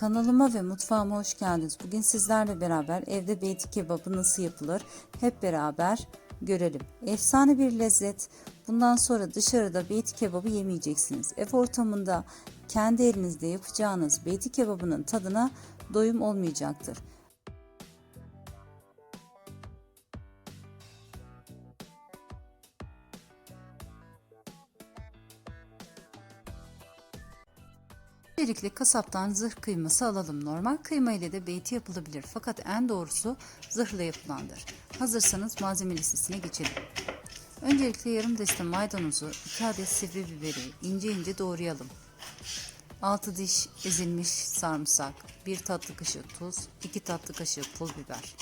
Kanalıma ve mutfağıma hoş geldiniz. Bugün sizlerle beraber evde beyti kebabı nasıl yapılır hep beraber görelim. Efsane bir lezzet. Bundan sonra dışarıda beyti kebabı yemeyeceksiniz. Ev ortamında kendi elinizde yapacağınız beyti kebabının tadına doyum olmayacaktır. Öncelikle kasaptan zırh kıyması alalım. Normal kıyma ile de beyti yapılabilir. Fakat en doğrusu zırhla yapılandır. Hazırsanız malzeme listesine geçelim. Öncelikle yarım deste maydanozu, 2 adet sivri biberi ince ince doğrayalım. 6 diş ezilmiş sarımsak, 1 tatlı kaşığı tuz, 2 tatlı kaşığı pul biber.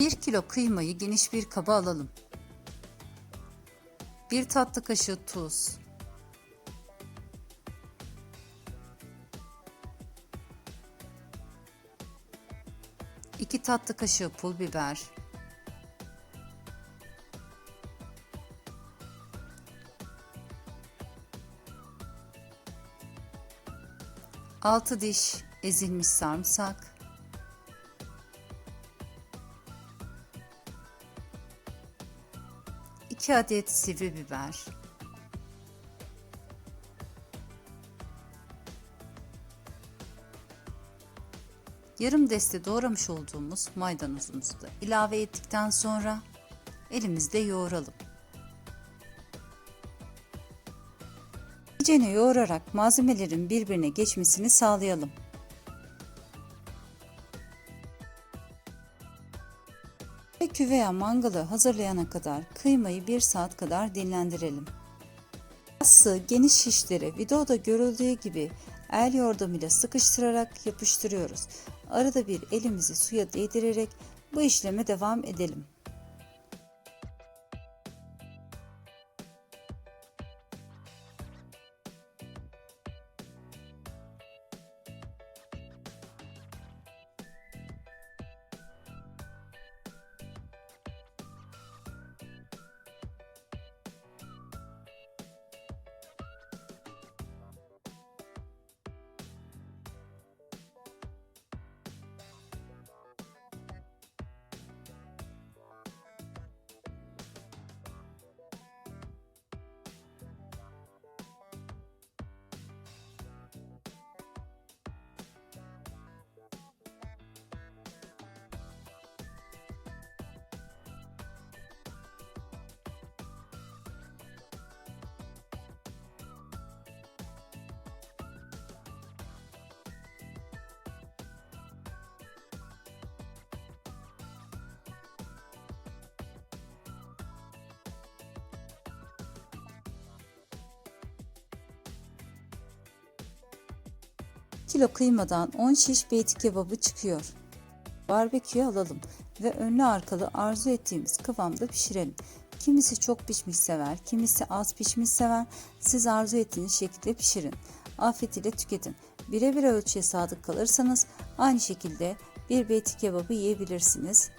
Bir kilo kıymayı geniş bir kaba alalım. 1 tatlı kaşığı tuz, 2 tatlı kaşığı pul biber, altı diş ezilmiş sarımsak, iki adet sivri biber, Yarım deste doğramış olduğumuz maydanozumuzu da ilave ettikten sonra elimizde yoğuralım. İyicene yoğurarak malzemelerin birbirine geçmesini sağlayalım. Peki veya mangalı hazırlayana kadar kıymayı 1 saat kadar dinlendirelim. Yassı geniş şişlere videoda görüldüğü gibi el yordamıyla sıkıştırarak yapıştırıyoruz. Arada bir elimizi suya değdirerek bu işleme devam edelim. Kilo kıymadan 10 şiş beyti kebabı çıkıyor. Barbeküye alalım ve önlü arkalı arzu ettiğimiz kıvamda pişirelim. Kimisi çok pişmiş sever, kimisi az pişmiş sever. Siz arzu ettiğiniz şekilde pişirin. Afiyet ile tüketin. Birebir ölçüye sadık kalırsanız aynı şekilde bir beyti kebabı yiyebilirsiniz.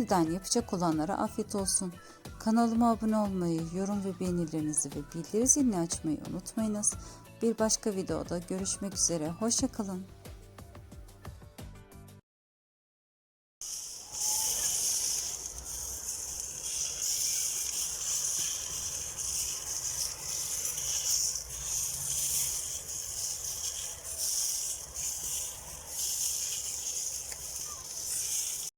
Şimdiden yapacak olanlara afiyet olsun. Kanalıma abone olmayı, yorum ve beğenilerinizi ve bildiri zilini açmayı unutmayınız. Bir başka videoda görüşmek üzere. Hoşçakalın.